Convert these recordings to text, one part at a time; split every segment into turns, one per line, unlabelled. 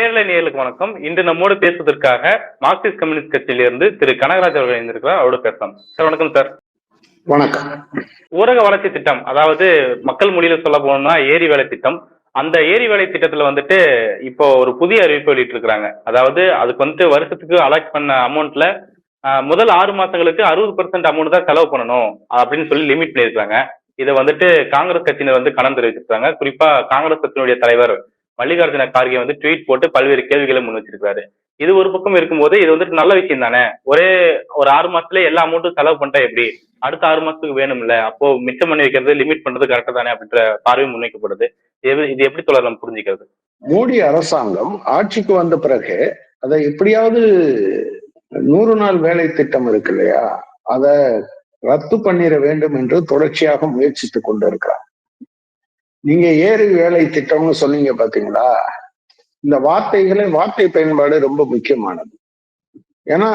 நேரலை நேயர்களுக்கு வணக்கம். இன்று நம்மோடு பேசுவதற்காக மார்க்சிஸ்ட் கம்யூனிஸ்ட் கட்சியிலிருந்து திரு கனகராஜ் அவர்கள் இருந்திருக்கிறார் அவரோட பேசலாம். சார் வணக்கம் சார்.
வணக்கம்.
ஊரக வளர்ச்சி திட்டம் அதாவது மக்கள் மொழியில சொல்ல போனோம்னா ஏரி வேலை திட்டம். அந்த ஏரி வேலை திட்டத்துல வந்துட்டு இப்போ ஒரு புதிய அறிவிப்பு வெளியிட்டு இருக்காங்க அதாவது அதுக்கு வந்துட்டு வருஷத்துக்கு அலாட் பண்ண அமௌண்ட்ல முதல் ஆறு மாசங்களுக்கு அறுபது பர்சன்ட் அமௌண்ட் தான் செலவு பண்ணணும் அப்படின்னு சொல்லி லிமிட் பண்ணியிருக்காங்க இதை வந்துட்டு காங்கிரஸ் கட்சியினர் வந்து கணம் தெரிவிச்சிருக்காங்க குறிப்பா காங்கிரஸ் கட்சியினுடைய தலைவர் மல்லிகார்ஜுன கார்கே வந்து ட்வீட் போட்டு பல்வேறு கேள்விகளை முன் வச்சிருக்காரு இது ஒரு பக்கம் இருக்கும்போது இது வந்துட்டு நல்ல விஷயம் தானே? ஒரே ஒரு ஆறு மாசத்துல எல்லா அமௌண்ட்டும் செலவு பண்ணிட்டா எப்படி? அடுத்த ஆறு மாசத்துக்கு வேணும்ல. அப்போ மிச்சம் பண்ணி வைக்கிறது லிமிட் பண்றது கரெக்டா தானே அப்படின்ற பார்வை முன்வைக்கப்படுது. இது இது எப்படி தொடர் புரிஞ்சுக்கிறது?
மோடி அரசாங்கம் ஆட்சிக்கு வந்த பிறகு அதை எப்படியாவது நூறு நாள் வேலை திட்டம் இருக்கு இல்லையா? அதை ரத்து பண்ணிட வேண்டும் என்று தொடர்ச்சியாக முயற்சித்துக் கொண்டு இருக்கிறார் நீங்க ஏறு வேலை திட்டம்னு சொன்னீங்க பாத்தீங்களா? இந்த வார்த்தைகளை வார்த்தை பயன்பாடு ரொம்ப முக்கியமானது. ஏன்னா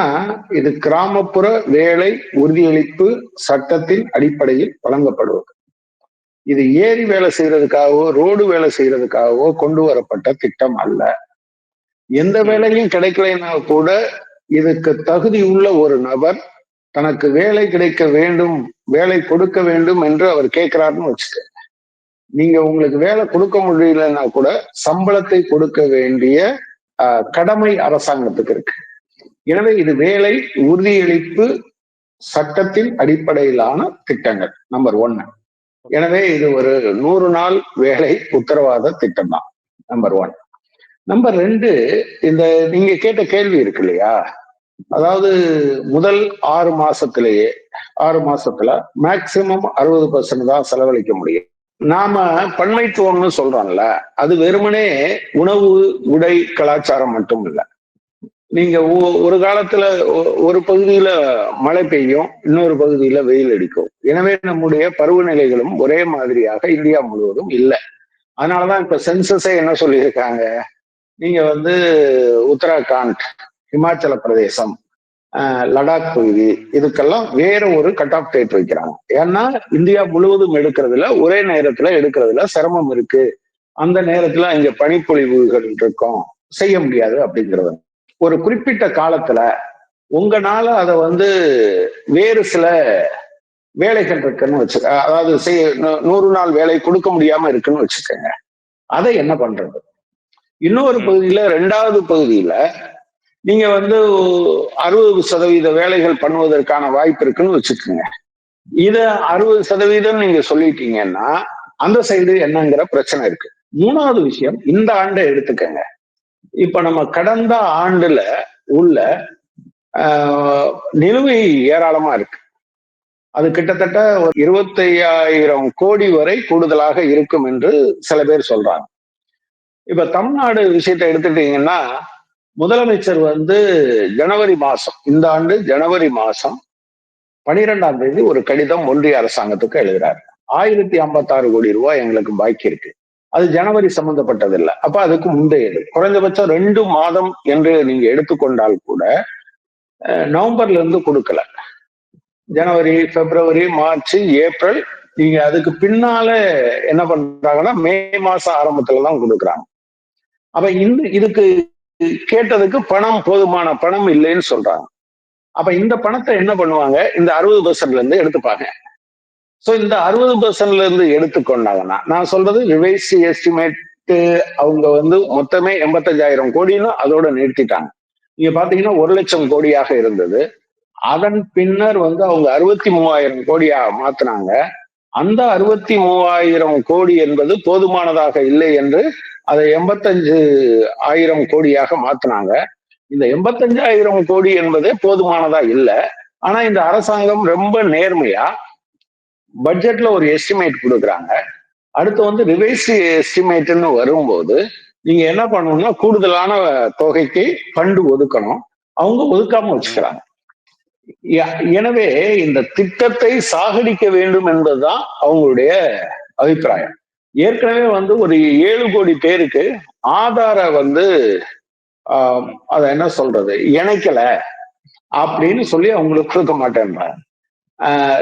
இது கிராமப்புற வேலை உறுதியளிப்பு சட்டத்தின் அடிப்படையில் வழங்கப்படுவது. இது ஏரி வேலை செய்யறதுக்காகவோ ரோடு வேலை செய்யறதுக்காகவோ கொண்டு வரப்பட்ட திட்டம் அல்ல. எந்த வேலையும் கிடைக்கலைன்னா கூட இதுக்கு தகுதி உள்ள ஒரு நபர் தனக்கு வேலை கிடைக்க வேண்டும் வேலை கொடுக்க வேண்டும் என்று அவர் கேட்கிறாருன்னு வச்சுக்க நீங்க உங்களுக்கு வேலை கொடுக்க முடியலன்னா கூட சம்பளத்தை கொடுக்க வேண்டிய கடமை அரசாங்கத்துக்கு இருக்கு. எனவே இது வேலை உறுதியளிப்பு சட்டத்தின் அடிப்படையிலான திட்டங்கள் நம்பர் ஒன்னு. எனவே இது ஒரு நூறு நாள் வேலை உத்தரவாத திட்டம் தான் நம்பர் ஒன். நம்பர் ரெண்டு இந்த நீங்க கேட்ட கேள்வி இருக்கு இல்லையா? அதாவது முதல் ஆறு மாசத்திலேயே ஆறு மாசத்துல மேக்சிமம் அறுபது பர்சன்ட் தான் செலவழிக்க முடியும். நாம பன்மைத்துவம்னு சொல்றோம்ல அது வெறுமனே உணவு உடை கலாச்சாரம் மட்டும் இல்லை நீங்க ஒரு காலத்துல ஒரு பகுதியில மழை பெய்யும் இன்னொரு பகுதியில வெயில் அடிக்கும். எனவே நம்முடைய பருவநிலைகளும் ஒரே மாதிரியாக இந்தியா முழுவதும் இல்லை. அதனாலதான் இப்ப சென்சஸே என்ன சொல்லியிருக்காங்க? நீங்க வந்து உத்தராகண்ட் இமாச்சல பிரதேசம் லடாக் பகுதி இதுக்கெல்லாம் வேற ஒரு கட் ஆஃப் டேட் வைக்கிறாங்க. ஏன்னா இந்தியா முழுவதும் எடுக்கிறதுல ஒரே நேரத்துல எடுக்கிறதுல சிரமம் இருக்கு. அந்த நேரத்துல இங்க பனிப்பொழிவுகள் இருக்கும். செய்ய முடியாது அப்படிங்கிறது. ஒரு குறிப்பிட்ட காலத்துல உங்களால அதை வந்து வேறு சில வேலைகள் இருக்குன்னு வச்சுக்க அதாவது செய்ய நூறு நாள் வேலை கொடுக்க முடியாம இருக்குன்னு வச்சுக்கோங்க. அதை என்ன பண்றது? இன்னொரு பகுதியில ரெண்டாவது பகுதியில நீங்க வந்து அறுபது சதவீத வேலைகள் பண்ணுவதற்கான வாய்ப்பு இருக்குன்னு வச்சுக்கோங்க. இத அறுபது சதவீதம் நீங்க சொல்லிட்டீங்கன்னா அந்த சைடு என்னங்கிற பிரச்சனை இருக்கு. மூணாவது விஷயம் இந்த ஆண்டை எடுத்துக்கங்க. இப்ப நம்ம கடந்த ஆண்டுல உள்ள நிலுவை ஏராளமா இருக்கு. அது கிட்டத்தட்ட ஒரு இருபத்தையாயிரம் கோடி வரை கூடுதலாக இருக்கும் என்று சில பேர் சொல்றாங்க. இப்ப தமிழ்நாடு விஷயத்தை எடுத்துட்டீங்கன்னா முதலமைச்சர் வந்து ஜனவரி மாசம் இந்த ஆண்டு ஜனவரி மாசம் பனிரெண்டாம் தேதி ஒரு கடிதம் ஒன்றிய அரசாங்கத்துக்கு எழுதுறாரு. ஆயிரத்தி ஐம்பத்தாறு கோடி ரூபாய் எங்களுக்கு பாக்கி இருக்கு. அது ஜனவரி சம்பந்தப்பட்டது இல்லை அப்ப அதுக்கு முந்தையது குறைந்தபட்சம் ரெண்டு மாதம் என்று நீங்க எடுத்துக்கொண்டால் கூட நவம்பர்ல இருந்து கொடுக்கல. ஜனவரி பிப்ரவரி மார்ச் ஏப்ரல் நீங்க அதுக்கு பின்னால என்ன பண்றாங்கன்னா மே மாசம் ஆரம்பத்துல தான் கொடுக்குறாங்க. அப்ப இந்த இதுக்கு கேட்டதுக்கு பணம் போதுமான பணம் இல்லைன்னு சொல்றாங்க. அப்ப இந்த பணத்தை என்ன பண்ணுவாங்க? இந்த அறுபது பர்சன்ட்ல இருந்து எடுத்துப்பாங்க. ஸோ இந்த அறுபது பர்சன்ட்ல இருந்து எடுத்துக்கொண்டாங்கன்னா நான் சொல்றது ரிவைஸ் எஸ்டிமேட் அவங்க வந்து மொத்தமே எண்பத்தஞ்சாயிரம் கோடின்னு அதோட நிறுத்திட்டாங்க. நீங்க பாத்தீங்கன்னா ஒரு லட்சம் கோடியாக இருந்தது. அதன் பின்னர் வந்து அவங்க அறுபத்தி மூவாயிரம் கோடியாக மாத்தினாங்க. அந்த அறுபத்தி மூவாயிரம் கோடி என்பது போதுமானதாக இல்லை என்று அதை எண்பத்தஞ்சு ஆயிரம் கோடியாக மாத்தினாங்க. இந்த எண்பத்தஞ்சாயிரம் கோடி என்பதே போதுமானதா இல்லை. ஆனா இந்த அரசாங்கம் ரொம்ப நேர்மையா பட்ஜெட்ல ஒரு எஸ்டிமேட் கொடுக்குறாங்க. அடுத்து வந்து ரிவைஸ் எஸ்டிமேட்னு வரும்போது நீங்க என்ன பண்ணணும்னா கூடுதலான தொகைக்கு ஃபண்டு ஒதுக்கணும். அவங்க ஒதுக்காம வச்சுக்கிறாங்க. எனவே இந்த திட்டத்தை சாகடிக்க வேண்டும் என்பதுதான் அவங்களுடைய அபிப்பிராயம். ஏற்கனவே வந்து ஒரு ஏழு கோடி பேருக்கு ஆதார வந்து அத என்ன சொல்றது? இணைக்கல அப்படின்னு சொல்லி அவங்களுக்கு கொடுக்க மாட்டேன்றாங்க.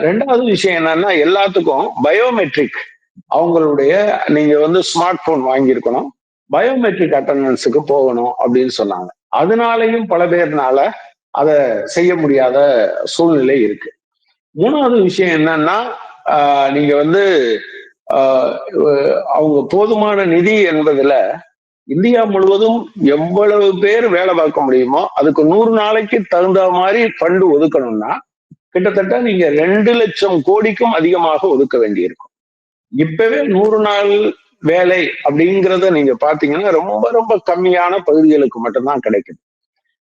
ரெண்டாவது விஷயம் என்னன்னா எல்லாத்துக்கும் பயோமெட்ரிக் அவங்களுடைய நீங்க வந்து ஸ்மார்ட் போன் வாங்கியிருக்கணும். பயோமெட்ரிக் அட்டண்டன்ஸுக்கு போகணும் அப்படின்னு சொன்னாங்க. அதனாலையும் பல பேர்னால அதை செய்ய முடியாத சூழ்நிலை இருக்கு. மூணாவது விஷயம் என்னன்னா ஆஹ் நீங்க வந்து அவங்க போதுமான நிதி என்பதுல இந்தியா முழுவதும் எவ்வளவு பேர் வேலை பார்க்க முடியுமோ அதுக்கு நூறு நாளைக்கு தகுந்த மாதிரி ஃபண்டு ஒதுக்கணும்னா கிட்டத்தட்ட நீங்க ரெண்டு லட்சம் கோடிக்கும் அதிகமாக ஒதுக்க வேண்டியிருக்கும். இப்பவே நூறு நாள் வேலை அப்படிங்கிறத நீங்க பாத்தீங்கன்னா ரொம்ப ரொம்ப கம்மியான பகுதிகளுக்கு மட்டும்தான் கிடைக்குது.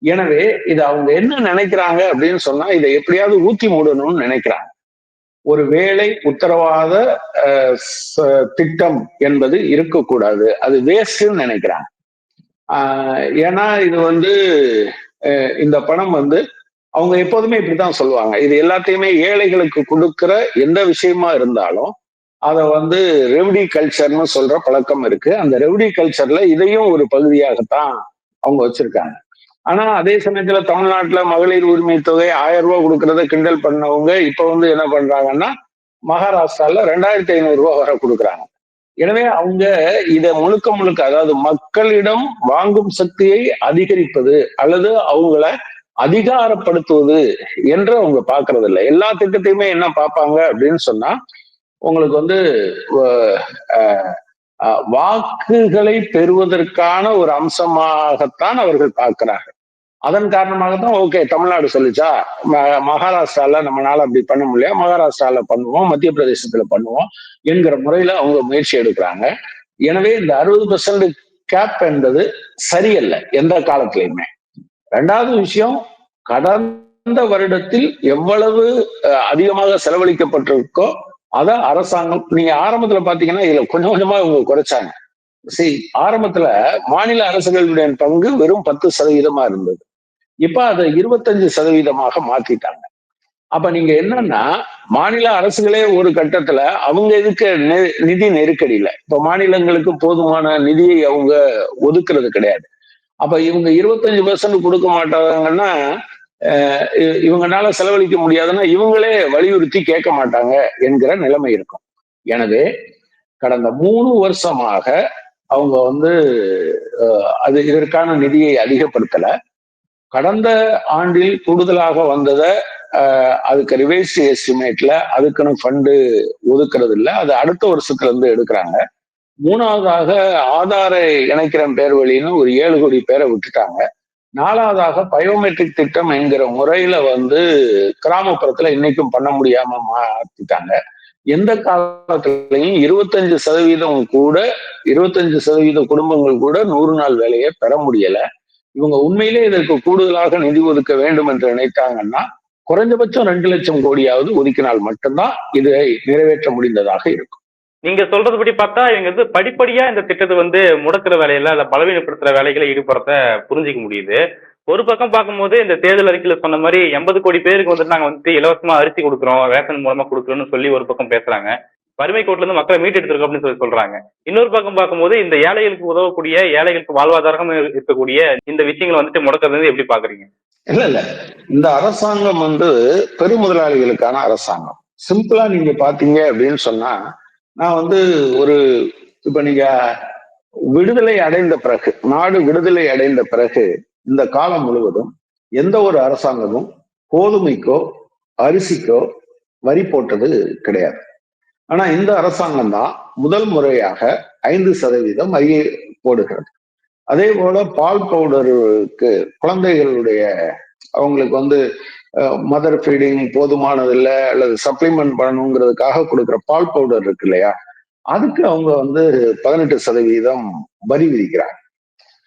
எனவே இது அவங்க என்ன நினைக்கிறாங்க அப்படின்னு சொன்னா இதை எப்படியாவது ஊத்தி மூடணும்னு நினைக்கிறாங்க. ஒரு வேலை உத்தரவாத திட்டம் என்பது இருக்கக்கூடாது. அது வேஸ்ட்னு நினைக்கிறாங்க. ஏன்னா இது வந்து இந்த பணம் வந்து அவங்க எப்போதுமே இப்படிதான் சொல்லுவாங்க. இது எல்லாத்தையுமே ஏழைகளுக்கு கொடுக்கிற எந்த விஷயமா இருந்தாலும் அதை வந்து ரெவடி கல்ச்சர்னு சொல்ற பழக்கம் இருக்கு. அந்த ரெவடி கல்ச்சர்ல இதையும் ஒரு பகுதியாகத்தான் அவங்க வச்சிருக்காங்க. ஆனா அதே சமயத்துல தமிழ்நாட்டுல மகளிர் உரிமை தொகை ஆயிரம் ரூபாய் கொடுக்கறத கிண்டல் பண்ணவங்க இப்ப வந்து என்ன பண்றாங்கன்னா மகாராஷ்டிரால ரெண்டாயிரத்தி ஐநூறு ரூபாய் வரை கொடுக்குறாங்க. எனவே அவங்க இதை முழுக்க முழுக்க அதாவது மக்களிடம் வாங்கும் சக்தியை அதிகரிப்பது அல்லது அவங்கள அதிகாரப்படுத்துவது என்று அவங்க பாக்குறது இல்லை எல்லா திட்டத்தையுமே என்ன பார்ப்பாங்க அப்படின்னு சொன்னா உங்களுக்கு வந்து வாக்குகளை பெறுவதற்கான ஒரு அம்சமாகத்தான் அவர்கள் பார்க்கிறார்கள் அதன் காரணமாக தான் ஓகே தமிழ்நாடு சொல்லிச்சா ம- மகாராஷ்டிரால நம்மளால அப்படி பண்ண முடியல. மகாராஷ்டிரால பண்ணுவோம் மத்திய பிரதேசத்துல பண்ணுவோம் என்கிற முறையில அவங்க முயற்சி எடுக்கிறாங்க. எனவே இந்த அறுபது பெர்சன்ட் கேப் என்பது சரியல்ல எந்த காலத்திலையுமே. ரெண்டாவது விஷயம் கடந்த வருடத்தில் எவ்வளவு அஹ், அதிகமாக செலவழிக்கப்பட்டிருக்கோ அத அரசாங்கம் நீங்க ஆரம்பத்துல பாத்தீங்கன்னா இதுல கொஞ்சம் கொஞ்சமா இவங்க குறைச்சாங்க. சரி ஆரம்பத்துல மாநில அரசுகளுடைய பங்கு வெறும் பத்து சதவீதமா இருந்தது. இப்ப அதை இருபத்தஞ்சு சதவீதமாக மாத்திட்டாங்க. அப்ப நீங்க என்னன்னா மாநில அரசுகளே ஒரு கட்டத்துல அவங்க இதுக்கு நெ- நிதி நெருக்கடியில? இப்ப மாநிலங்களுக்கு போதுமான நிதியை அவங்க ஒதுக்குறது கிடையாது. அப்ப இவங்க இருபத்தஞ்சு பெர்சன்ட் கொடுக்க மாட்டாங்கன்னா இவங்கனால செலவழிக்க முடியாதுன்னா இவங்களே வலியுறுத்தி கேட்க மாட்டாங்க என்கிற நிலைமை இருக்கும். எனவே கடந்த மூணு வருஷமாக அவங்க வந்து அது இதற்கான நிதியை அதிகப்படுத்தல. கடந்த ஆண்டில் கூடுதலாக வந்ததை அதுக்கு ரிவைஸ் எஸ்டிமேட்ல அதுக்குன்னு ஃபண்டு ஒதுக்குறது இல்லை அது அடுத்த வருஷத்துல இருந்து எடுக்கிறாங்க. மூணாவதாக ஆதாரை இணைக்கிற பேர் வழின்னு ஒரு ஏழு கோடி பேரை விட்டுட்டாங்க. நாலாவதாக பயோமெட்ரிக் திட்டம் என்கிற முறையில வந்து கிராமப்புறத்துல இன்னைக்கும் பண்ண முடியாம மாத்திட்டாங்க. எந்த காலத்திலையும் இருபத்தஞ்சு சதவீதம் கூட இருபத்தஞ்சு சதவீத குடும்பங்கள் கூட நூறு நாள் வேலையை பெற முடியல. இவங்க உண்மையிலே இதற்கு கூடுதலாக நிதி ஒதுக்க வேண்டும் என்று நினைத்தாங்கன்னா குறைஞ்சபட்சம் ரெண்டு லட்சம் கோடியாவது ஒதுக்கினால் மட்டும்தான் இதை நிறைவேற்ற முடிந்ததாக இருக்கும்.
நீங்க சொல்றதுபடி பார்த்தா இவங்க வந்து படிப்படியா இந்த திட்டத்தை வந்து முடக்கிற வேலையில இல்ல பலவீனப்படுத்துற வேலைகளை ஈடுபடுறத புரிஞ்சிக்க முடியுது. ஒரு பக்கம் பார்க்கும்போது இந்த தேர்தல் அறிக்கையில சொன்ன மாதிரி எண்பது கோடி பேருக்கு வந்துட்டு நாங்க வந்துட்டு இலவசமா அரிசி கொடுக்குறோம் ரேஷன் மூலமா கொடுக்குறோம்னு சொல்லி ஒரு பக்கம் பேசுறாங்க. வறுமை கோட்டில இருந்து மக்களை மீட்டெடுத்திருக்கோம் அப்படின்னு சொல்லி சொல்றாங்க. இன்னொரு பக்கம் பார்க்கும்போது இந்த ஏழைகளுக்கு உதவக்கூடிய ஏழைகளுக்கு வாழ்வாதாரம் இருக்கக்கூடிய இந்த விஷயங்களை வந்துட்டு முடக்கிறது வந்து எப்படி பாக்குறீங்க?
இல்ல இல்ல. இந்த அரசாங்கம் வந்து பெருமுதலாளிகளுக்கான அரசாங்கம். சிம்பிளா நீங்க பாத்தீங்க அப்படின்னு சொன்னா நான் வந்து ஒரு இப்ப நீங்க விடுதலை அடைந்த பிறகு நாடு விடுதலை அடைந்த பிறகு இந்த காலம் முழுவதும் எந்த ஒரு அரசாங்கமும் கோதுமைக்கோ அரிசிக்கோ வரி போட்டது கிடையாது. ஆனா இந்த அரசாங்கம் தான் முதல் முறையாக ஐந்து சதவீதம் வரி போடுகிறது. அதே போல பால் பவுடருக்கு குழந்தைகளுடைய அவங்களுக்கு வந்து மதர் ஃபீடிங் போதுமானது இல்லை அல்லது சப்ளிமெண்ட் பண்ணணுங்கிறதுக்காக கொடுக்குற பால் பவுடர் இருக்கு இல்லையா அதுக்கு அவங்க வந்து பதினெட்டு சதவீதம் வரி விதிக்கிறாங்க.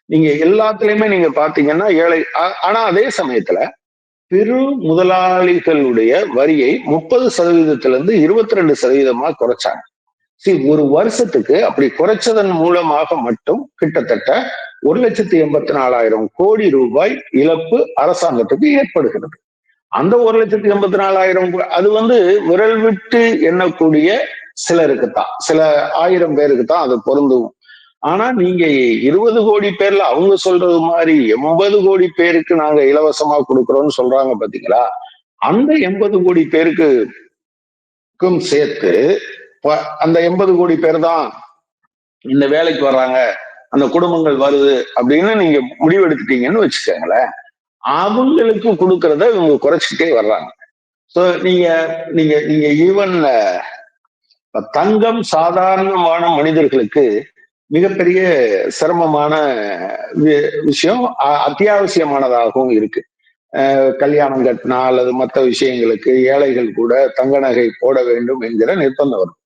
நீங்க எல்லாத்துலயுமே நீங்க பாத்தீங்கன்னா ஏழை ஆனா அதே சமயத்துல பெரு முதலாளிகளுடைய வரியை முப்பது சதவீதத்துல இருந்து இருபத்தி ரெண்டு சதவீதமா குறைச்சாங்க. சரி ஒரு வருஷத்துக்கு அப்படி குறைச்சதன் மூலமாக மட்டும் கிட்டத்தட்ட ஒரு லட்சத்தி எண்பத்தி நாலாயிரம் கோடி ரூபாய் இழப்பு அரசாங்கத்துக்கு ஏற்படுகிறது. அந்த ஒரு லட்சத்தி எண்பத்தி நாலாயிரம் அது வந்து விரல் விட்டு எண்ணக்கூடிய சிலருக்கு தான் சில ஆயிரம் பேருக்கு தான் அது பொருந்தும். ஆனா நீங்க இருபது கோடி பேர்ல அவங்க சொல்றது மாதிரி எண்பது கோடி பேருக்கு நாங்க இலவசமா கொடுக்குறோம்னு சொல்றாங்க பாத்தீங்களா? அந்த எண்பது கோடி பேருக்குக்கும் சேர்த்து ப- அந்த எண்பது கோடி பேர் தான் இந்த வேலைக்கு வர்றாங்க அந்த குடும்பங்கள் வருது அப்படின்னு நீங்க முடிவெடுத்துட்டீங்கன்னு வச்சுக்கோங்களேன். அவங்களுக்கு கொடுக்கறத இவங்க குறைச்சிக்கிட்டே வர்றாங்க. ஸோ நீங்க நீங்க நீங்க ஈவன் தங்கம் சாதாரணமான மனிதர்களுக்கு மிகப்பெரிய சிரமமான வி- விஷயம் அ- அத்தியாவசியமானதாகவும் இருக்கு. அஹ் கல்யாணம் கட்டினா அல்லது மற்ற விஷயங்களுக்கு ஏழைகள் கூட தங்க நகை போட வேண்டும் என்கிற நிர்பந்தம் வரும்.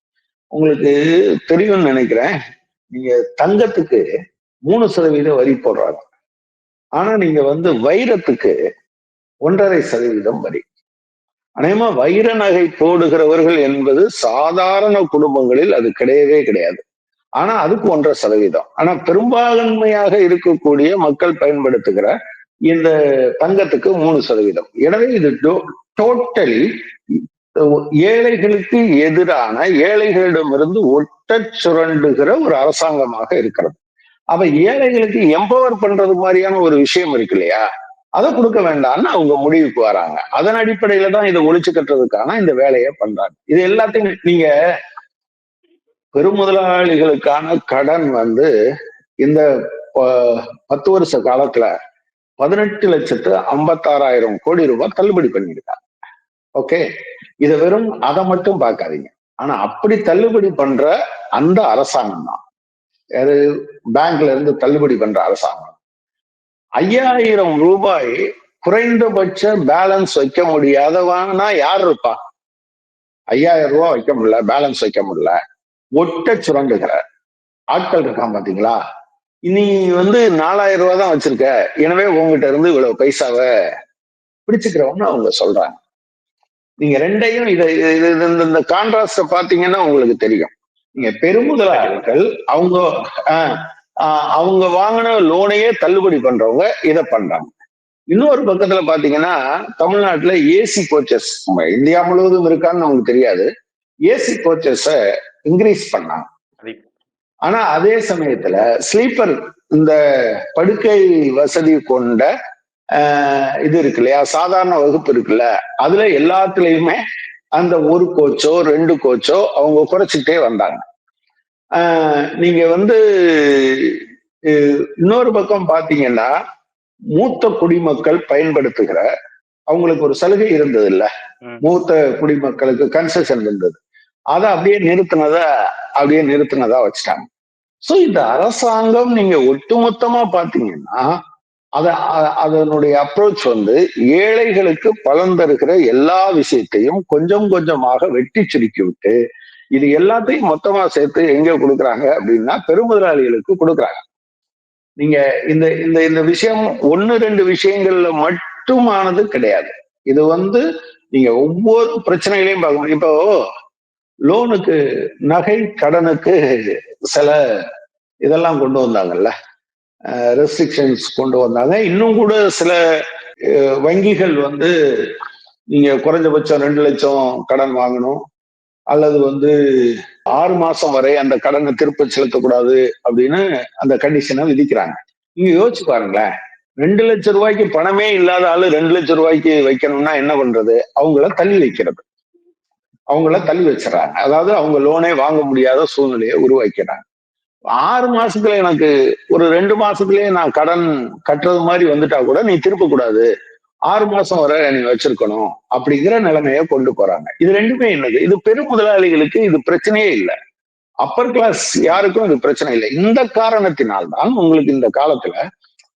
உங்களுக்கு தெரியும்னு நினைக்கிறேன். நீங்க தங்கத்துக்கு மூணு சதவீதம் வரி போடுறாங்க. ஆனா நீங்க வந்து வைரத்துக்கு ஒன்றரை சதவீதம் வரி. அநேகமா வைர நகை போடுகிறவர்கள் என்பது சாதாரண குடும்பங்களில் அது கிடையவே கிடையாது. ஆனா அதுக்கு ஒன்றரை சதவீதம். ஆனா பெரும்பான்மையாக இருக்கக்கூடிய மக்கள் பயன்படுத்துகிற இந்த தங்கத்துக்கு மூணு சதவீதம். எனவே இது டோட்டலி ஏழைகளுக்கு எதிரான ஏழைகளிடமிருந்து ஒட்ட சுரண்டுகிற ஒரு அரசாங்கமாக இருக்கிறது. அப்ப ஏழைகளுக்கு எம்பவர் பண்றது மாதிரியான ஒரு விஷயம் இருக்கு இல்லையா? அதை கொடுக்க வேண்டாம்னு அவங்க முடிவுக்கு வராங்க. அதன் அடிப்படையில தான் இதை ஒழிச்சு கட்டுறதுக்கான இந்த வேலையை பண்றாங்க. இது எல்லாத்தையும் நீங்க பெருமுதலாளிகளுக்கான கடன் வந்து இந்த பத்து வருஷ காலத்துல பதினெட்டு லட்சத்து ஐம்பத்தாறாயிரம் கோடி ரூபாய் தள்ளுபடி பண்ணியிருக்காங்க. ஓகே? இதை வெறும் அதை மட்டும் பார்க்காதீங்க. ஆனா அப்படி தள்ளுபடி பண்ற அந்த அரசாங்கம் தான். அது பேங்க்ல இருந்து தள்ளுபடி பண்ற அரசாங்கம். ஐயாயிரம் ரூபாய் குறைந்தபட்ச பேலன்ஸ் வைக்க முடியாதவனா யார் இருப்பா? ஐயாயிரம் ரூபாய் வைக்க முடியல பேலன்ஸ் வைக்க முடியல. ஒட்ட சுரண்டுகிற ஆட்கள் இருக்கான் பாத்தீங்களா நீ வந்து நாலாயிரம் ரூபாய் தான் வச்சிருக்க. எனவே உங்ககிட்ட இருந்து இவ்வளவு பைசாவை பிடிச்சுக்கிறவங்க அவங்க சொல்றாங்க. நீங்க ரெண்டையும் இதை இது- இந்த- இந்த கான்ட்ராஸ்ட பாத்தீங்கன்னா உங்களுக்கு தெரியும். நீங்க பெருமுதலாளர்கள் அவங்க ஆஹ், அவங்க வாங்கின லோனையே தள்ளுபடி பண்றவங்க இதை பண்றாங்க. இன்னொரு பக்கத்துல பாத்தீங்கன்னா தமிழ்நாட்டுல ஏசி கோச்சஸ் இந்தியா முழுவதும் இருக்கான்னு நமக்கு தெரியாது. ஏசி கோச்சஸ இன்க்ரீஸ்
அது-
ஆனா அதே சமயத்துல ஸ்லீப்பர் இந்த படுக்கை வசதி கொண்ட இது இருக்கு இல்லையா? சாதாரண வகுப்பு இருக்குல்ல? அதுல எல்லாத்துலயுமே அந்த ஒரு கோச்சோ ரெண்டு கோச்சோ அவங்க குறைச்சிக்கிட்டே வந்தாங்க. ஆஹ், நீங்க வந்து இன்னொரு பக்கம் பாத்தீங்கன்னா மூத்த குடிமக்கள் பயன்படுத்துகிற அவங்களுக்கு ஒரு சலுகை இருந்தது இல்ல. மூத்த குடிமக்களுக்கு கன்செஷன் இருந்தது அதை அப்படியே நிறுத்தினதா அப்படியே நிறுத்தினதா வச்சுட்டாங்க. சோ இந்த அரசாங்கம் நீங்க ஒட்டுமொத்தமா பாத்தீங்கன்னா அத அதனுடைய அப்ரோச் வந்து ஏழைகளுக்கு பலன் தருகிற எல்லா விஷயத்தையும் கொஞ்சம் கொஞ்சமாக வெட்டி சுருக்கி விட்டு இது எல்லாத்தையும் மொத்தமா சேர்த்து எங்க கொடுக்குறாங்க அப்படின்னா பெருமுதலாளிகளுக்கு கொடுக்குறாங்க. நீங்க இந்த இந்த இந்த விஷயம் ஒன்னு ரெண்டு விஷயங்கள்ல மட்டுமானது கிடையாது. இது வந்து நீங்க ஒவ்வொரு பிரச்சனைகளையும் பார்க்கணும் இப்போ லோனுக்கு நகை கடனுக்கு சில இதெல்லாம் கொண்டு வந்தாங்கல்ல. ரெஸ்ட்ரிக்ஷன்ஸ் கொண்டு வந்தாங்க. இன்னும் கூட சில வங்கிகள் வந்து நீங்க குறைஞ்சபட்சம் ரெண்டு லட்சம் கடன் வாங்கணும். அல்லது வந்து ஆறு மாசம் வரை அந்த கடனை திருப்ப செலுத்தக்கூடாது அப்படின்னு அந்த கண்டிஷனை விதிக்கிறாங்க. நீங்க யோசிச்சு பாருங்களேன். ரெண்டு லட்சம் ரூபாய்க்கு பணமே இல்லாத ஆளு ரெண்டு லட்சம் ரூபாய்க்கு வைக்கணும்னா என்ன பண்றது? அவங்கள தள்ளி வைக்கிறது. அவங்கள தள்ளி வச்சிடறாங்க. அதாவது அவங்க லோனே வாங்க முடியாத சூழ்நிலையை உருவாக்கிறாங்க ஆறு மாசத்துல எனக்கு ஒரு ரெண்டு மாசத்துலயே நான் கடன் கட்டுறது மாதிரி வந்துட்டா கூட நீ திருப்ப கூடாது ஆறு மாசம் வரை நீ வச்சிருக்கணும் அப்படிங்கிற நிலைமைய கொண்டு போறாங்க. இது ரெண்டுமே என்னது? இது பெரும் முதலாளிகளுக்கு இது பிரச்சனையே இல்லை. அப்பர் கிளாஸ் யாருக்கும் இது பிரச்சனை இல்லை. இந்த காரணத்தினால்தான் உங்களுக்கு இந்த காலத்துல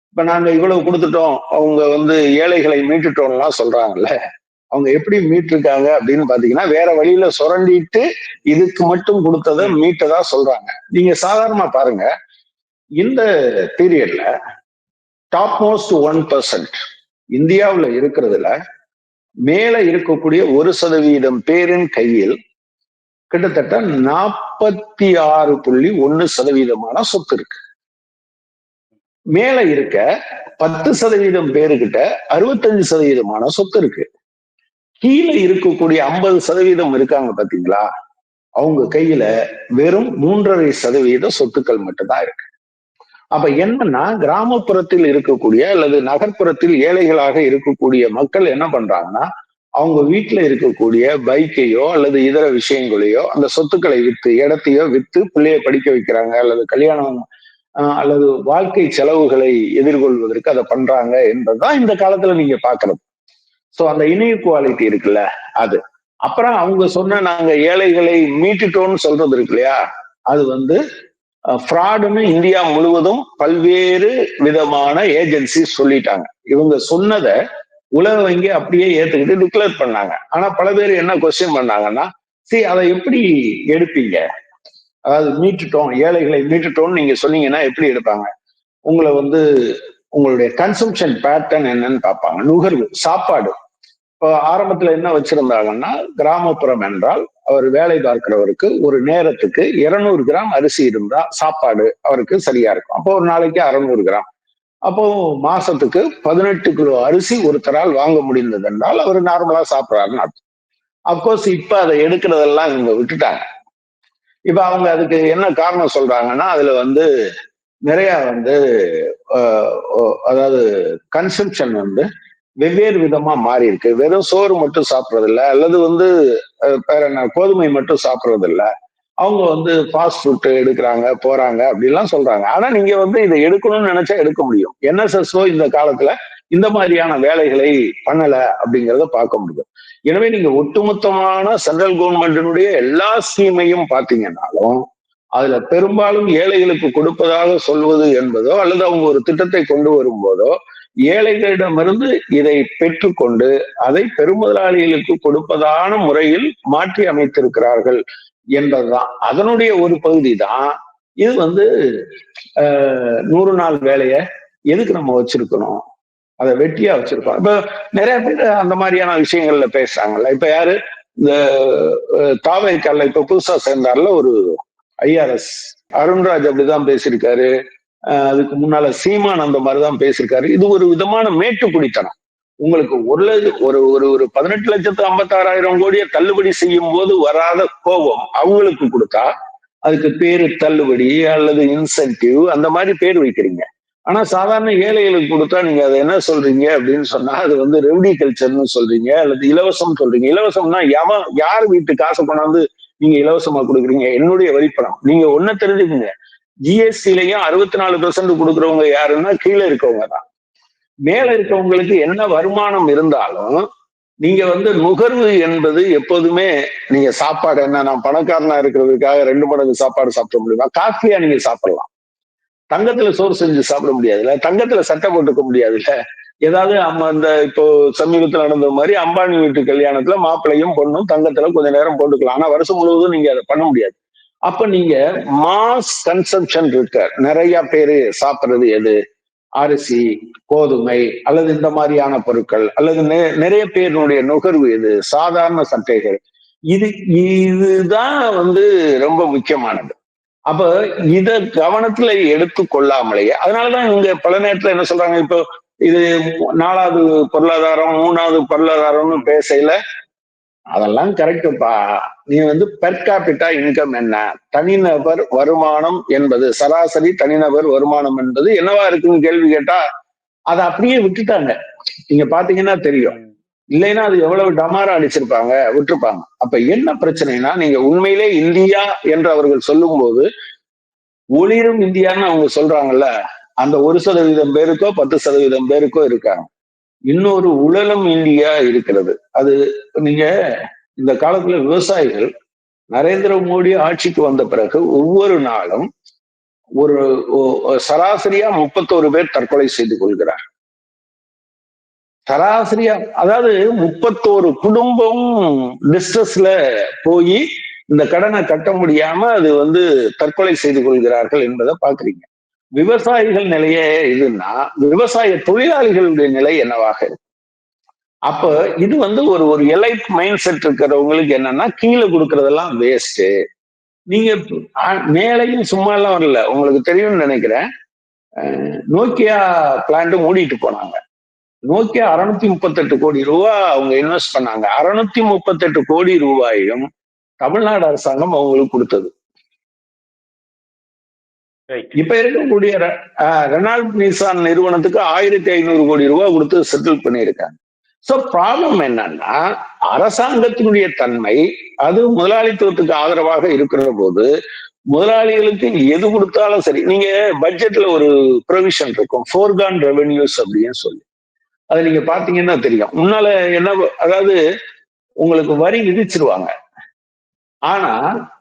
இப்ப நாங்க இவ்வளவு கொடுத்துட்டோம் அவங்க வந்து ஏழைகளை மீட்டுட்டோம்லாம் சொல்றாங்கல்ல. அவங்க எப்படி மீட்டிருக்காங்க அப்படின்னு பாத்தீங்கன்னா வேற வழியில சுரண்டிட்டு இதுக்கு மட்டும் கொடுத்ததை மீட்டதா சொல்றாங்க. நீங்க சாதாரணமா பாருங்க. இந்த பீரியட்ல டாப் மோஸ்ட் ஒன் பர்சன்ட் இந்தியாவுல இருக்கிறதுல மேல இருக்கக்கூடிய ஒரு சதவீதம் பேரின் கையில் கிட்டத்தட்ட நாற்பத்தி ஆறு புள்ளி ஒன்னு சதவீதமான சொத்து இருக்கு. மேல இருக்க பத்து சதவீதம் பேருக்கிட்ட அறுபத்தஞ்சு சதவீதமான சொத்து இருக்கு. கீழே இருக்கக்கூடிய ஐம்பது சதவீதம் இருக்காங்க பாத்தீங்களா? அவங்க கையில வெறும் மூன்றரை சதவீத சொத்துக்கள் மட்டும்தான் இருக்கு. அப்ப என்னன்னா கிராமப்புறத்தில் இருக்கக்கூடிய அல்லது நகர்ப்புறத்தில் ஏழைகளாக இருக்கக்கூடிய மக்கள் என்ன பண்றாங்கன்னா அவங்க வீட்டுல இருக்கக்கூடிய பைக்கையோ அல்லது இதர விஷயங்களையோ அந்த சொத்துக்களை வித்து இடத்தையோ வித்து பிள்ளைய படிக்க வைக்கிறாங்க அல்லது கல்யாணம் ஆஹ் அல்லது வாழ்க்கை செலவுகளை எதிர்கொள்வதற்கு அதை பண்றாங்க என்பதுதான் இந்த காலத்துல நீங்க பாக்குறது. ஸோ அந்த இன்இக்வாலிட்டி இருக்குல்ல அது. அப்புறம் அவங்க சொன்ன நாங்க ஏழைகளை மீட்டுட்டோம்னு சொல்றது இருக்கு இல்லையா? அது வந்து ஃப்ராடுன்னு இந்தியா முழுவதும் பல்வேறு விதமான ஏஜென்சி சொல்லிட்டாங்க. இவங்க சொன்னதை உலக வங்கி அப்படியே ஏத்துக்கிட்டு டிக்ளேர் பண்ணாங்க. ஆனா பல பேர் என்ன கொஸ்டின் பண்ணாங்கன்னா சரி அதை எப்படி எடுப்பீங்க? அதாவது மீட்டுட்டோம் ஏழைகளை மீட்டுட்டோம்னு நீங்க சொன்னீங்கன்னா எப்படி எடுப்பாங்க? உங்களை வந்து உங்களுடைய கன்சம்ஷன் பேட்டர்ன் என்னன்னு பார்ப்பாங்க. நுகர்வு சாப்பாடு. இப்போ ஆரம்பத்துல என்ன வச்சிருந்தாங்கன்னா கிராமப்புறம் என்றால் அவர் வேலை பார்க்கிறவருக்கு ஒரு நேரத்துக்கு இருநூறு கிராம் அரிசி இருந்தா சாப்பாடு அவருக்கு சரியா இருக்கும். அப்போ ஒரு நாளைக்கு அறுநூறு கிராம். அப்போ மாசத்துக்கு பதினெட்டு கிலோ அரிசி ஒருத்தரால் வாங்க முடிந்தது என்றால் அவர் நார்மலா சாப்பிட்றாருன்னு அர்த்தம். அப்கோர்ஸ் இப்ப அதை எடுக்கிறதெல்லாம் இவங்க விட்டுட்டாங்க. இப்ப அவங்க அதுக்கு என்ன காரணம் சொல்றாங்கன்னா அதுல வந்து நிறைய வந்து அதாவது கன்சம்ஷன் வந்து வெவ்வேறு விதமா மாறி இருக்கு வெறும் சோறு மட்டும் சாப்பிட்றதில்ல அல்லது வந்து வேற என்ன கோதுமை மட்டும் சாப்பிட்றதில்ல. அவங்க வந்து ஃபாஸ்ட் ஃபுட்டு எடுக்கிறாங்க போறாங்க அப்படிலாம் சொல்றாங்க. ஆனா நீங்க வந்து இதை எடுக்கணும்னு நினைச்சா எடுக்க முடியும். என்எஸ்எஸ்ஓ இந்த காலத்துல இந்த மாதிரியான வேலைகளை பண்ணல அப்படிங்கிறத பார்க்க முடியும். எனவே நீங்க ஒட்டுமொத்தமான சென்ட்ரல் கவர்மெண்டினுடைய எல்லா ஸ்கீமையும் பார்த்தீங்கன்னாலும் அதுல பெரும்பாலும் ஏழைகளுக்கு கொடுப்பதாக சொல்வது என்பதோ அல்லது அவங்க ஒரு திட்டத்தை கொண்டு வரும்போதோ ஏழைகளிடமிருந்து இதை பெற்றுக்கொண்டு அதை பெருமுதலாளிகளுக்கு கொடுப்பதான முறையில் மாற்றி அமைத்திருக்கிறார்கள் என்பதுதான். அதனுடைய ஒரு பகுதி தான் இது வந்து நூறு நாள் வேலையை எதுக்கு நம்ம வச்சிருக்கணும்? அதை வெட்டியா வச்சிருக்கோம் இப்ப நிறைய பேர் அந்த மாதிரியான விஷயங்கள்ல பேசுறாங்கல்ல. இப்ப யாரு? இந்த தாவைக்கல்ல இப்ப புதுசா சேர்ந்தார்ல ஒரு ஐஆர்எஸ் அருண்ராஜ் அப்படிதான் பேசியிருக்காரு. அதுக்கு முன்னால சீமான் அந்த மாதிரிதான் பேசியிருக்காரு. இது ஒரு விதமான மேட்டுக்குடித்தனம். உங்களுக்கு ஒரு ஒரு ஒரு ஒரு பதினெட்டு லட்சத்து ஐம்பத்தாறாயிரம் கோடியை தள்ளுபடி செய்யும் போது வராத கோபம் அவங்களுக்கு கொடுத்தா அதுக்கு பேரு தள்ளுபடி அல்லது இன்சென்டிவ் அந்த மாதிரி பேர் வைக்கிறீங்க. ஆனா சாதாரண ஏழைகளுக்கு கொடுத்தா நீங்க அதை என்ன சொல்றீங்க அப்படின்னு சொன்னா அது வந்து ரெவடி கல்ச்சர்னு சொல்றீங்க அல்லது இலவசம் சொல்றீங்க. இலவசம்னா எவன் யார் வீட்டு காசை கொண்டாந்து நீங்க இலவசமா கொடுக்குறீங்க? என்னுடைய வரிப்பணம். நீங்க ஒன்ன தெரிஞ்சுக்குங்க. ஜிஎஸ்டிலையும் அறுபத்தி நாலு பெர்சன்ட் கொடுக்குறவங்க யாருன்னா கீழே இருக்கவங்க தான். மேல இருக்கவங்களுக்கு என்ன வருமானம் இருந்தாலும் நீங்க வந்து நுகர்வு என்பது எப்போதுமே நீங்க சாப்பாடு என்ன நான் பணக்காரனா இருக்கிறதுக்காக ரெண்டு மடங்கு சாப்பாடு சாப்பிட முடியுமா? காஃபியா நீங்க சாப்பிடலாம். தங்கத்துல சோறு செஞ்சு சாப்பிட முடியாதுல்ல? தங்கத்துல சட்டை போட்டுக்க முடியாதுல்ல? ஏதாவது அம்மா அந்த இப்போ சமீபத்தில் நடந்த மாதிரி அம்பானி வீட்டு கல்யாணத்துல மாப்பிள்ளையும் பொண்ணும் தங்கத்துல கொஞ்ச நேரம் போட்டுக்கலாம். ஆனா வருஷம் முழுவதும் நீங்க அதை பண்ண முடியாது. அப்ப நீங்க மாஸ் கன்சம்ஷன் இருக்க. நிறைய பேரு சாப்பிடுறது எது? அரிசி கோதுமை அல்லது இந்த மாதிரியான பொருட்கள் அல்லது நிறைய பேருடைய நுகர்வு எது? சாதாரண சட்டைகள். இது இதுதான் வந்து ரொம்ப முக்கியமானது. அப்ப இத கவனத்துல எடுத்து கொள்ளாமலேயே அதனாலதான் இங்க பல நேரத்துல என்ன சொல்றாங்க இப்போ இது நாலாவது பொருளாதாரம் மூணாவது பொருளாதாரம்னு பேசையில அதெல்லாம் கரெக்டுப்பா. நீ வந்து பெர் கேபிட்டா இன்கம் என்ன? தனிநபர் வருமானம் என்பது சராசரி தனிநபர் வருமானம் என்பது என்னவா இருக்குன்னு கேள்வி கேட்டா அதை அப்படியே விட்டுட்டாங்க. நீங்க பாத்தீங்கன்னா தெரியும். இல்லைன்னா அது எவ்வளவு டமாரா அடிச்சிருப்பாங்க விட்டுருப்பாங்க. அப்ப என்ன பிரச்சனைனா நீங்க உண்மையிலே இந்தியா என்று அவர்கள் சொல்லும் போது ஒளிரும் இந்தியான்னு அவங்க சொல்றாங்கல்ல அந்த ஒரு சதவீதம் பேருக்கோ பத்து சதவீதம் பேருக்கோ இருக்காங்க. இன்னொரு உழலும் இந்தியா இருக்கிறது. அது நீங்க இந்த காலத்துல விவசாயிகள் நரேந்திர மோடி ஆட்சிக்கு வந்த பிறகு ஒவ்வொரு நாளும் ஒரு சராசரியா முப்பத்தோரு பேர் தற்கொலை செய்து கொள்கிறார். சராசரியா அதாவது முப்பத்தோரு குடும்பம் டிஸ்ட்ரஸ்ல போய் இந்த கடனை கட்ட முடியாம அது வந்து தற்கொலை செய்து கொள்கிறார்கள் என்பதை பாக்குறீங்க விவசாயிகள் நிலையே இதுன்னா விவசாய தொழிலாளிகளுடைய நிலை என்னவாக இருக்கு? அப்ப இது வந்து ஒரு ஒரு எலைட் மைண்ட் செட் இருக்கிறவங்களுக்கு என்னன்னா கீழே கொடுக்கறதெல்லாம் வேஸ்ட் நீங்க மேலையும் சும்மா எல்லாம் வரல. உங்களுக்கு தெரியும்னு நினைக்கிறேன். நோக்கியா பிளான்ட் மூடிட்டு போனாங்க. நோக்கியா அறுநூத்தி முப்பத்தெட்டு கோடி ரூபா அவங்க இன்வெஸ்ட் பண்ணாங்க. அறுநூத்தி முப்பத்தெட்டு கோடி ரூபாயும் தமிழ்நாடு அரசாங்கம் அவங்களுக்கு கொடுத்தது. இப்ப இருக்கக்கூடிய ரெனால்ட் நிசான் நிறுவனத்துக்கு ஆயிரத்தி ஐநூறு கோடி ரூபாய் கொடுத்து செட்டில் பண்ணியிருக்காங்க. சோ ப்ராப்ளம் என்னன்னா அரசாங்கத்தினுடைய தன்மை அது முதலாளித்துவத்துக்கு ஆதரவாக இருக்கிற போது முதலாளிகளுக்கு எது கொடுத்தாலும் சரி நீங்க பட்ஜெட்ல ஒரு ப்ரொவிஷன் இருக்கும் ஃபோர்கான் ரெவென்யூஸ் அப்படின்னு சொல்லி. அது நீங்க பாத்தீங்கன்னா தெரியும். முன்னால என்ன அதாவது உங்களுக்கு வரி விதிச்சிருவாங்க. ஆனா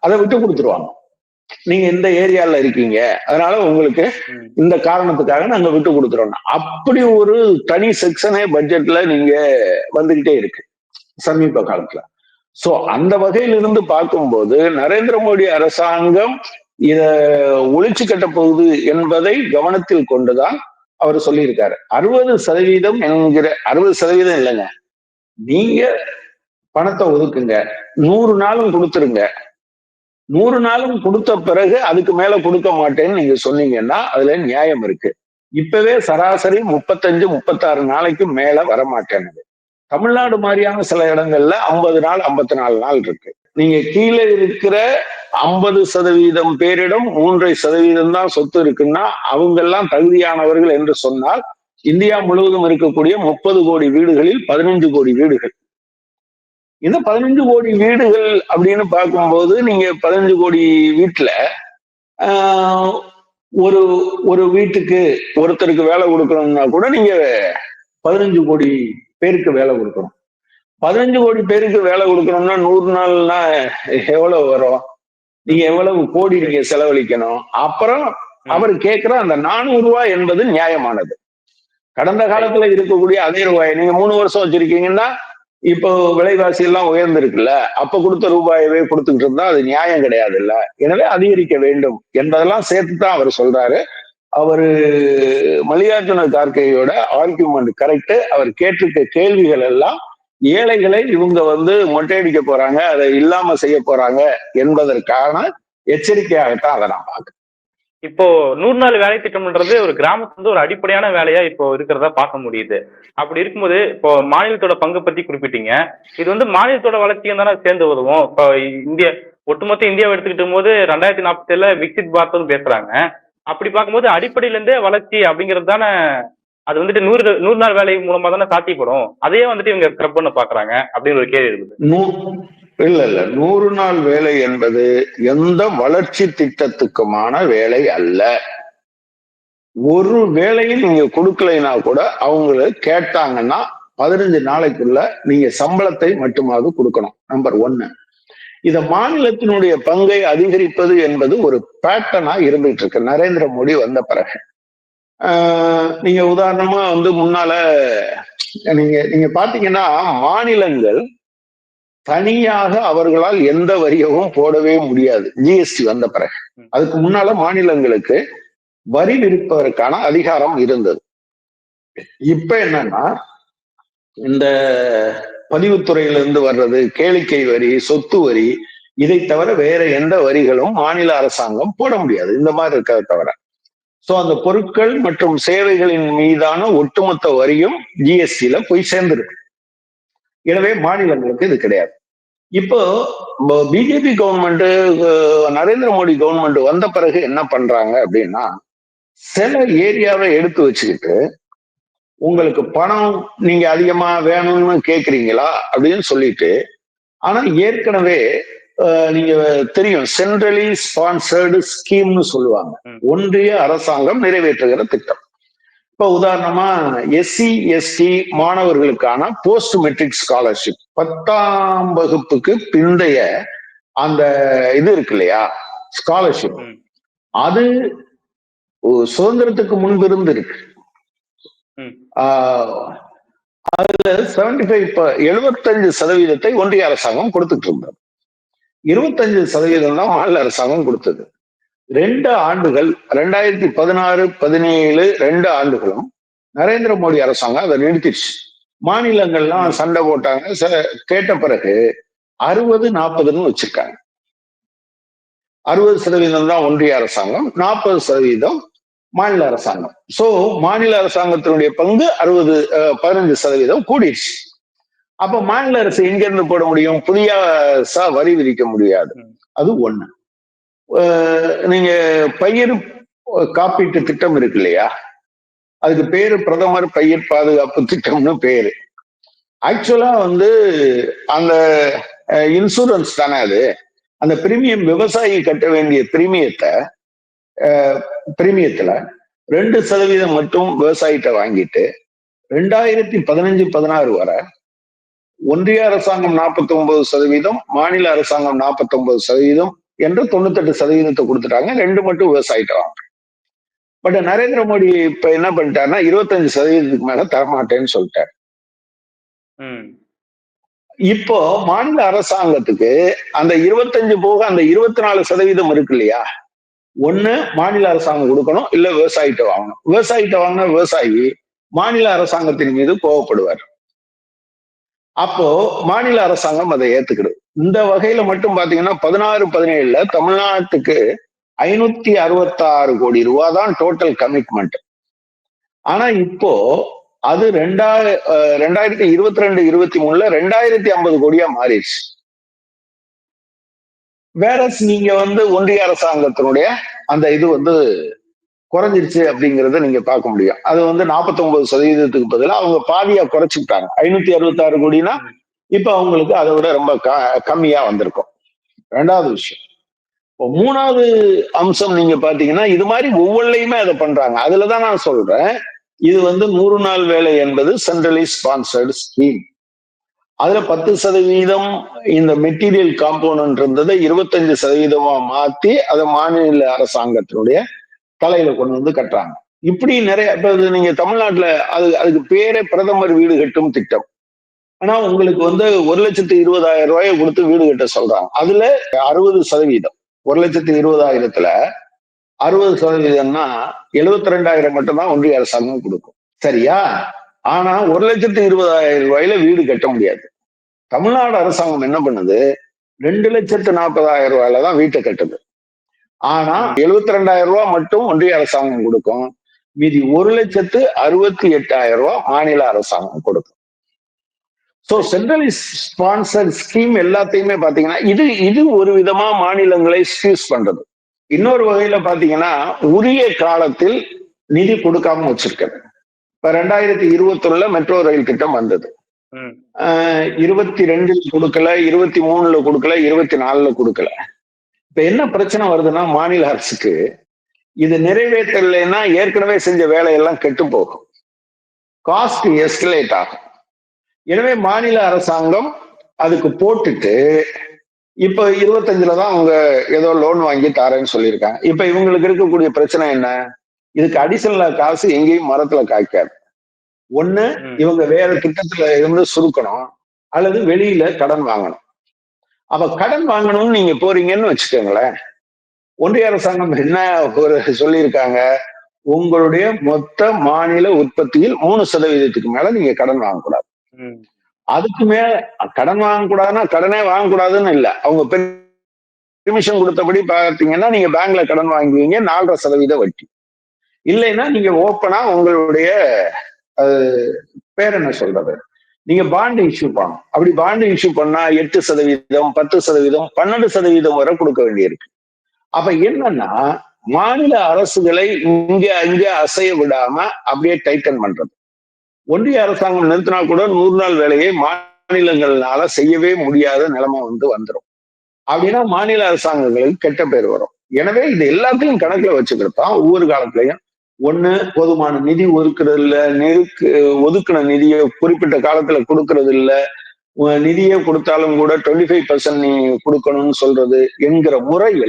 அதை விட்டு கொடுத்துருவாங்க. நீங்க இந்த ஏரியால இருக்கீங்க. அதனால உங்களுக்கு. இந்த காரணத்துக்காக நாங்க விட்டு கொடுத்துறோம் அப்படி ஒரு தனி செக்ஷனே பட்ஜெட்ல நீங்க வந்துகிட்டே இருக்கு. சமீப காலத்துல. சோ அந்த வகையிலிருந்து பார்க்கும்போது நரேந்திர மோடி அரசாங்கம் இத ஒழிச்சு கட்ட போகுது என்பதை கவனத்தில் கொண்டுதான் அவர் சொல்லியிருக்காரு. அறுபது சதவீதம் என்கிற அறுபது சதவீதம் இல்லைங்க. நீங்க பணத்தை ஒதுக்குங்க. நூறு நாளும் கொடுத்துருங்க. நூறு நாளும் கொடுத்த பிறகு அதுக்கு மேல கொடுக்க மாட்டேன்னு நீங்க சொன்னீங்கன்னா அதுல நியாயம் இருக்கு. இப்பவே சராசரி முப்பத்தஞ்சு முப்பத்தாறு நாளைக்கு மேல வர மாட்டேனுது தமிழ்நாடு மாதிரியான சில இடங்கள்ல ஐம்பது நாள் ஐம்பத்தி நாலு நாள் இருக்கு. நீங்க கீழே இருக்கிற ஐம்பது சதவீதம் பேரிடம் மூன்றரை சதவீதம் தான் சொத்து இருக்குன்னா அவங்க எல்லாம் தகுதியானவர்கள் என்று சொன்னால் இந்தியா முழுவதும் இருக்கக்கூடிய முப்பது கோடி வீடுகளில் பதினஞ்சு கோடி வீடுகள். இது பதினஞ்சு கோடி வீடுகள் அப்படின்னு பார்க்கும்போது நீங்க பதினஞ்சு கோடி வீட்டுல ஆஹ், ஒரு ஒரு வீட்டுக்கு ஒருத்தருக்கு வேலை கொடுக்கணும்னா கூட நீங்க பதினஞ்சு கோடி பேருக்கு வேலை கொடுக்கணும். பதினஞ்சு கோடி பேருக்கு வேலை கொடுக்கணும்னா நூறு நாள்னா எவ்வளவு வரும்? நீங்க எவ்வளவு கோடி நீங்க செலவழிக்கணும்? அப்புறம் அவர் கேட்கிற அந்த நானூறு ரூபாய் என்பது நியாயமானது. கடந்த காலத்துல இருக்கக்கூடிய அதே ரூபாய் நீங்க மூணு வருஷம் வச்சிருக்கீங்கன்னா இப்போ விலைவாசி எல்லாம் உயர்ந்திருக்குல்ல அப்ப கொடுத்த ரூபாயவே கொடுத்துக்கிட்டு இருந்தா அது நியாயம் கிடையாது இல்ல எனவே அதிகரிக்க வேண்டும் என்பதெல்லாம் சேர்த்து தான் அவர் சொல்றாரு. அவரு மல்லிகார்ஜுன கார்கேயோட ஆர்குமெண்ட் கரெக்ட் அவர் கேட்டிருக்க கேள்விகள் எல்லாம் ஏழைகளை இவங்க வந்து மொட்டையடிக்க போறாங்க அதை இல்லாம செய்ய போறாங்க என்பதற்கான எச்சரிக்கையாகத்தான் அதை நான் பார்க்கிறேன்.
இப்போ நூறு நாள் வேலை திட்டம்ன்றது ஒரு கிராமத்துல வந்து ஒரு அடிப்படையான வேலையா இப்போ இருக்கிறதா பார்க்க முடியுது. அப்படி இருக்கும்போது இப்போ மாநிலத்தோட பங்கு பத்தி குறிப்பிட்டீங்க. இது வந்து மாநிலத்தோட வளர்ச்சியும் தானே சேர்ந்து உதவும். இப்போ இந்திய ஒட்டுமொத்த இந்தியாவை எடுத்துக்கிட்டும் போது ரெண்டாயிரத்தி நாற்பத்தி ஏழுல விக்சித் பாரத்னு பேசுறாங்க. அப்படி பார்க்கும்போது அடிப்படையில இருந்தே வளர்ச்சி அப்படிங்கிறது தானே அது வந்துட்டு நூறு நூறு நாள் வேலை மூலமா தானே சாத்தியப்படும். அதையே வந்துட்டு இவங்க ஸ்க்ரப் பண்ண பாக்குறாங்க அப்படின்னு ஒரு கேள்வி இருக்குது
இல்ல இல்ல. நூறு நாள் வேலை என்பது எந்த வளர்ச்சி திட்டத்துக்குமான வேலை அல்ல. ஒரு வேலையும் நீங்க கொடுக்கலைன்னா கூட அவங்கள கேட்டாங்கன்னா பதினஞ்சு நாளைக்குள்ள நீங்க சம்பளத்தை மட்டுமாவது கொடுக்கணும். நம்பர் ஒன்னு. இத மாநிலத்தினுடைய பங்கை அதிகரிப்பது என்பது ஒரு பேட்டர்னா இருந்துட்டு இருக்கு. நரேந்திர மோடி வந்த பிறகு. ஆஹ் நீங்க உதாரணமா வந்து முன்னால நீங்க நீங்க பாத்தீங்கன்னா மாநிலங்கள் தனியாக அவர்களால் எந்த வரியவும் போடவே முடியாது. ஜிஎஸ்டி வந்த பிறகு. அதுக்கு முன்னால மாநிலங்களுக்கு வரி விதிப்பதற்கான அதிகாரம் இருந்தது. இப்ப என்னன்னா இந்த பதிவுத்துறையில இருந்து வர்றது கேளிக்கை வரி சொத்து வரி இதை தவிர வேற எந்த வரிகளும் மாநில அரசாங்கம் போட முடியாது. இந்த மாதிரி இருக்கிறத தவிர. சோ அந்த பொருட்கள் மற்றும் சேவைகளின் மீதான ஒட்டுமொத்த வரியும் ஜிஎஸ்டில போய் சேர்ந்துருக்கு. எனவே மாநிலங்களுக்கு இது கிடையாது. இப்போ BJP government Narendra Modi government வந்த பிறகு என்ன பண்றாங்க அப்படின்னா சில ஏரியாவை எடுத்து வச்சுக்கிட்டு உங்களுக்கு பணம் நீங்க அதிகமா வேணும்னு கேக்குறீங்களா அப்படின்னு சொல்லிட்டு ஆனா ஏற்கனவே நீங்க தெரியும் சென்ட்ரலி ஸ்பான்சர்டு ஸ்கீம்னு சொல்லுவாங்க. ஒன்றிய அரசாங்கம் நிறைவேற்றுகிற திட்டம். இப்ப உதாரணமா எஸ்சி எஸ்டி மாணவர்களுக்கான போஸ்ட் மெட்ரிக் ஸ்காலர்ஷிப் பத்தாம் வகுப்புக்கு பிந்தைய அந்த இது இருக்கு இல்லையா? ஸ்காலர்ஷிப். அது சுதந்திரத்துக்கு முன்பு இருந்து இருக்கு. அதுல செவன்டி ஃபைவ் எழுபத்தஞ்சு சதவீதத்தை ஒன்றிய அரசாங்கம் கொடுத்துட்டு இருந்தது. இருபத்தஞ்சு சதவீதம் தான் மாநில அரசாங்கம் கொடுத்தது. ரெண்டு ஆண்டுகள் ரெண்டாயிரத்தி பதினாறு பதினேழு ரெண்டு ஆண்டுகளும் நரேந்திர மோடி அரசாங்கம் அதை நிறுத்திடுச்சு. மாநிலங்கள்லாம் சண்டை போட்டாங்க. கேட்ட பிறகு அறுபது நாற்பதுன்னு வச்சிருக்காங்க. அறுபது சதவீதம் தான் ஒன்றிய அரசாங்கம் நாற்பது சதவீதம் மாநில அரசாங்கம். சோ மாநில அரசாங்கத்தினுடைய பங்கு அறுபது பதினஞ்சு சதவீதம் கூடிடுச்சு. அப்ப மாநில அரசு எங்க இருந்து போட முடியும்? புதியசா வரி விதிக்க முடியாது. அது ஒண்ணு. நீங்க பயிர் காப்பீட்டு திட்டம் இருக்கு இல்லையா அதுக்கு பேரு பிரதமர் பயிர் பாதுகாப்பு திட்டம்னு பேரு. ஆக்சுவலா வந்து அந்த இன்சூரன்ஸ் தானே அது? அந்த பிரீமியம் விவசாயி கட்ட வேண்டிய பிரீமியத்தை பிரீமியத்துல ரெண்டு சதவீதம் மட்டும் விவசாயிட்ட வாங்கிட்டு ரெண்டாயிரத்தி பதினஞ்சு பதினாறு வரை ஒன்றிய அரசாங்கம் நாற்பத்தி ஒன்பது சதவீதம் மாநில அரசாங்கம் நாற்பத்தி ஒன்பது சதவீதம் என்று தொண்ணூத்தெட்டு சதவீதத்தை கொடுத்துட்டாங்க. ரெண்டு மட்டும் விவசாயிட்ட வாங்க பட் நரேந்திர மோடி இப்ப என்ன பண்ணிட்டாருன்னா இருபத்தஞ்சு சதவீதத்துக்கு மேல தரமாட்டேன்னு சொல்லிட்டாரு. இப்போ மாநில அரசாங்கத்துக்கு அந்த இருபத்தஞ்சு போக அந்த இருபத்தி நாலு சதவீதம் இருக்கு இல்லையா? ஒண்ணு மாநில அரசாங்கம் கொடுக்கணும் இல்ல விவசாயிட்ட வாங்கணும். விவசாயிட்ட வாங்கின விவசாயி மாநில அரசாங்கத்தின் மீது கோவப்படுவார். அப்போ மாநில அரசாங்கம் அதை ஏத்துக்கிடும். இந்த வகையில மட்டும் பாத்தீங்கன்னா பதினாறு பதினேழுல தமிழ்நாட்டுக்கு ஐநூத்தி அறுபத்தாறு கோடி ரூபா தான் டோட்டல் கமிட்மெண்ட் ஆனா இப்போ அது ரெண்டாயிர ரெண்டாயிரத்தி இருபத்தி ரெண்டு இருபத்தி மூணுல ரெண்டாயிரத்தி ஐம்பது கோடியா மாறிடுச்சு. வேற நீங்க வந்து ஒன்றிய அரசாங்கத்தினுடைய அந்த இது வந்து குறைஞ்சிருச்சு அப்படிங்கறத நீங்க பார்க்க முடியும். அது வந்து 49% சதவீதத்துக்கு பதிலா அவங்க பாதியா குறைச்சிக்கிட்டாங்க. ஐநூத்தி அறுபத்தி ஆறு கோடினா இப்ப அவங்களுக்கு அதை விட ரொம்ப க- கம்மியா வந்திருக்கும். ரெண்டாவது விஷயம். இப்போ மூணாவது அம்சம் நீங்க பாத்தீங்கன்னா இது மாதிரி ஒவ்வொன்றையுமே அதை பண்றாங்க. அதுலதான் நான் சொல்றேன். இது வந்து நூறு நாள் வேலை என்பது சென்ட்ரலி ஸ்பான்சர்டு ஸ்கீம் அதுல பத்து சதவீதம் இந்த மெட்டீரியல் காம்போனன்ட் இருந்ததை இருபத்தஞ்சு சதவீதமா மாத்தி அதை மாநில அரசாங்கத்தினுடைய தலையில கொண்டு வந்து கட்டுறாங்க. இப்படி நிறைய இப்ப நீங்க தமிழ்நாட்டுல அது அதுக்கு பேரே பிரதமர் வீடு கட்டும் திட்டம். ஆனா உங்களுக்கு வந்து ஒரு லட்சத்து இருபதாயிரம் ரூபாயை கொடுத்து வீடு கட்ட சொல்றாங்க. அதுல அறுபது சதவீதம் ஒரு லட்சத்து இருபதாயிரத்துல அறுபது சதவீதம்னா எழுபத்தி ரெண்டாயிரம் மட்டும்தான் ஒன்றிய அரசாங்கம் கொடுக்கும். சரியா? ஆனா ஒரு லட்சத்து இருபதாயிரம் ரூபாயில வீடு கட்ட முடியாது. தமிழ்நாடு அரசாங்கம் என்ன பண்ணுது? ரெண்டு லட்சத்து நாற்பதாயிரம் ரூபாயில தான் வீட்டை கட்டுது. ஆனா எழுபத்தி ரெண்டாயிரம் ரூபாய் மட்டும் ஒன்றிய அரசாங்கம் கொடுக்கும். மீதி ஒரு லட்சத்து அறுபத்தி எட்டாயிரம் ரூபாய் மாநில அரசாங்கம் கொடுக்கும். சோ சென்ட்ரலி ஸ்பான்சர் ஸ்கீம் எல்லாத்தையுமே பாத்தீங்கன்னா இது இது ஒரு விதமா மாநிலங்களை ஸ்கியூஸ் பண்றது. இன்னொரு வகையில பாத்தீங்கன்னா உரிய காலத்தில் நிதி கொடுக்காம வச்சிருக்கிறது. இப்ப ரெண்டாயிரத்தி இருபத்தொன்னுல மெட்ரோ ரயில் திட்டம் வந்தது. இருபத்தி ரெண்டுல கொடுக்கல இருபத்தி மூணுல கொடுக்கல இருபத்தி நாலுல கொடுக்கல. இப்ப என்ன பிரச்சனை வருதுன்னா மாநில அரசுக்கு இது நிறைவேற்றலைன்னா ஏற்கனவே செஞ்ச வேலையெல்லாம் கெட்டு போகும். காஸ்ட் எஸ்கலேட் ஆகும். எனவே மாநில அரசாங்கம் அதுக்கு போட்டுட்டு இப்ப இருபத்தஞ்சுல தான் அவங்க ஏதோ லோன் வாங்கி தாரேன்னு சொல்லியிருக்காங்க. இப்ப இவங்களுக்கு இருக்கக்கூடிய பிரச்சனை என்ன? இதுக்கு அடிஷனலா காசு எங்கேயும் மரத்துல காய்க்காது. ஒண்ணு. இவங்க வேற திட்டத்துல இருந்து சுருக்கணும். அல்லது வெளியில கடன் வாங்கணும். அப்ப கடன் வாங்கணும்னு நீங்க போறீங்கன்னு வச்சுக்கோங்களேன். ஒன்றிய அரசாங்கம் என்ன ஒரு சொல்லியிருக்காங்க? உங்களுடைய மொத்த மாநில உற்பத்தியில் மூணு சதவீதத்துக்கு மேல நீங்க கடன் வாங்கக்கூடாது. அதுக்கு மேல கடன் வாங்கக்கூடாதுன்னா கடனே வாங்கக்கூடாதுன்னு இல்ல. அவங்க பெர்மிஷன் கொடுத்தபடி பார்த்தீங்கன்னா நீங்க பேங்க்ல கடன் வாங்குவீங்க நாலரை சதவீத வட்டி. இல்லைன்னா நீங்க ஓப்பனா உங்களுடைய பேர் என்ன சொல்றது? நீங்க பாண்டு இஷ்யூ பண்ணணும். அப்படி பாண்டு இஷ்யூ பண்ணா எட்டு சதவீதம் பத்து சதவீதம் பன்னெண்டு சதவீதம் வரை கொடுக்க வேண்டியிருக்கு. அப்ப என்னன்னா மாநில அரசுகளை இங்க அங்க அசைய விடாம அப்படியே டைட்டன் பண்றது. ஒன்றிய அரசாங்கம் நிறுத்தினா கூட நூறு நாள் வேலையை மாநிலங்கள்னால செய்யவே முடியாத நிலைமை வந்து வந்துடும் அப்படின்னா மாநில அரசாங்கங்களுக்கு கெட்ட பேர் வரும். எனவே இது எல்லாத்தையும் கணக்குல வச்சுக்கிட்டு தான் ஒவ்வொரு காலத்திலையும் ஒண்ணு போதுமான நிதி ஒதுக்குறது இல்ல நெருக்கு ஒதுக்கின நிதியை குறிப்பிட்ட காலத்துல கொடுக்கறது இல்ல நிதியை கொடுத்தாலும் கூட டுவெண்ட்டி ஃபைவ் பர்சன்ட் நீ கொடுக்கணும்னு சொல்றது என்கிற முறையில்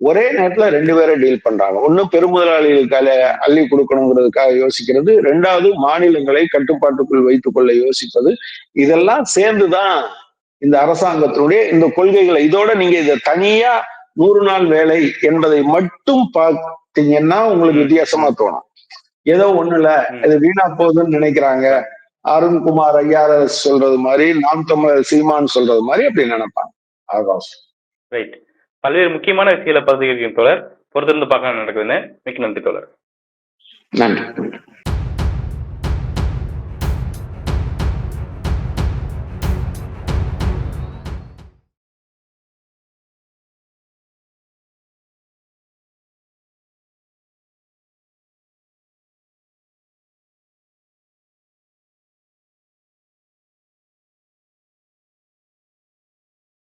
ஒரே நேரத்துல ரெண்டு பேரை டீல் பண்றாங்க. ஒண்ணு பெருமுதலாளிகளுக்கால அள்ளி கொடுக்கணுங்கிறதுக்காக யோசிக்கிறது. ரெண்டாவது மாநிலங்களை கட்டுப்பாட்டுக்குள் வைத்துக் கொள்ள யோசிப்பது. இதெல்லாம் சேர்ந்துதான் இந்த அரசாங்கத்தினுடைய இந்த கொள்கைகளை. இதோட நீங்க இதை தனியா நூறு நாள் வேலை என்பதை மட்டும் பார்த்தீங்கன்னா உங்களுக்கு வித்தியாசமா தோணும். ஏதோ ஒண்ணுல இது வீணா போகுதுன்னு நினைக்கிறாங்க. அருண்குமார் ஐயார சொல்றது மாதிரி நாம் தமிழர் சீமான் சொல்றது மாதிரி அப்படி நினைப்பாங்க. அதுதான்
ரைட் பல்வேறு முக்கியமான விஷயங்களை பகிர்ந்து தொடர் பொறுத்திருந்து பார்க்க நடக்குதுன்னு. மிக்க நன்றி தொடர்
நன்றி.